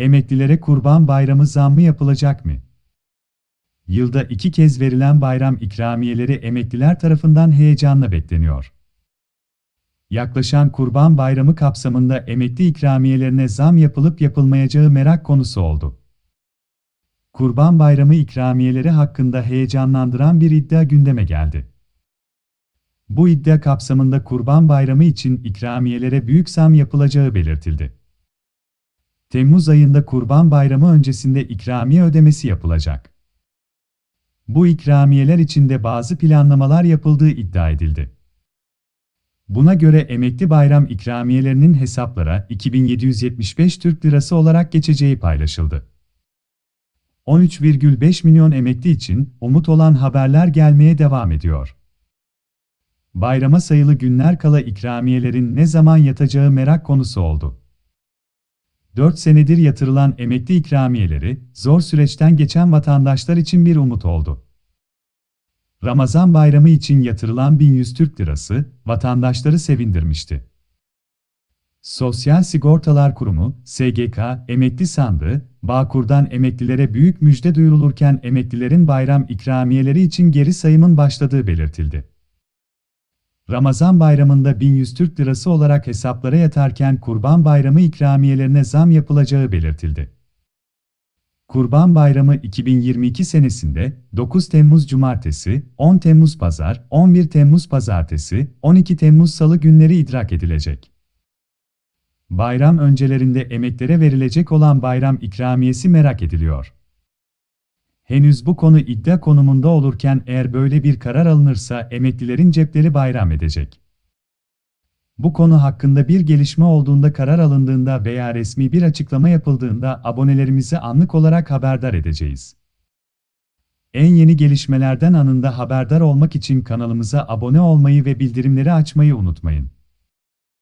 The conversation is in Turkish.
Emeklilere Kurban Bayramı zammı yapılacak mı? Yılda iki kez verilen bayram ikramiyeleri emekliler tarafından heyecanla bekleniyor. Yaklaşan Kurban Bayramı kapsamında emekli ikramiyelerine zam yapılıp yapılmayacağı merak konusu oldu. Kurban Bayramı ikramiyeleri hakkında heyecanlandıran bir iddia gündeme geldi. Bu iddia kapsamında Kurban Bayramı için ikramiyelere büyük zam yapılacağı belirtildi. Temmuz ayında Kurban Bayramı öncesinde ikramiye ödemesi yapılacak. Bu ikramiyeler içinde bazı planlamalar yapıldığı iddia edildi. Buna göre emekli bayram ikramiyelerinin hesaplara 2775 Türk Lirası olarak geçeceği paylaşıldı. 13,5 milyon emekli için umut olan haberler gelmeye devam ediyor. Bayrama sayılı günler kala ikramiyelerin ne zaman yatacağı merak konusu oldu. 4 senedir yatırılan emekli ikramiyeleri, zor süreçten geçen vatandaşlar için bir umut oldu. Ramazan bayramı için yatırılan 1100 Türk Lirası, vatandaşları sevindirmişti. Sosyal Sigortalar Kurumu, SGK, emekli sandığı, Bağkur'dan emeklilere büyük müjde duyurulurken emeklilerin bayram ikramiyeleri için geri sayımın başladığı belirtildi. Ramazan bayramında 1100 Türk Lirası olarak hesaplara yatarken Kurban Bayramı ikramiyelerine zam yapılacağı belirtildi. Kurban Bayramı 2022 senesinde 9 Temmuz Cumartesi, 10 Temmuz Pazar, 11 Temmuz Pazartesi, 12 Temmuz Salı günleri idrak edilecek. Bayram öncelerinde emeklere verilecek olan bayram ikramiyesi merak ediliyor. Henüz bu konu iddia konumunda olurken eğer böyle bir karar alınırsa emeklilerin cepleri bayram edecek. Bu konu hakkında bir gelişme olduğunda karar alındığında veya resmi bir açıklama yapıldığında abonelerimizi anlık olarak haberdar edeceğiz. En yeni gelişmelerden anında haberdar olmak için kanalımıza abone olmayı ve bildirimleri açmayı unutmayın.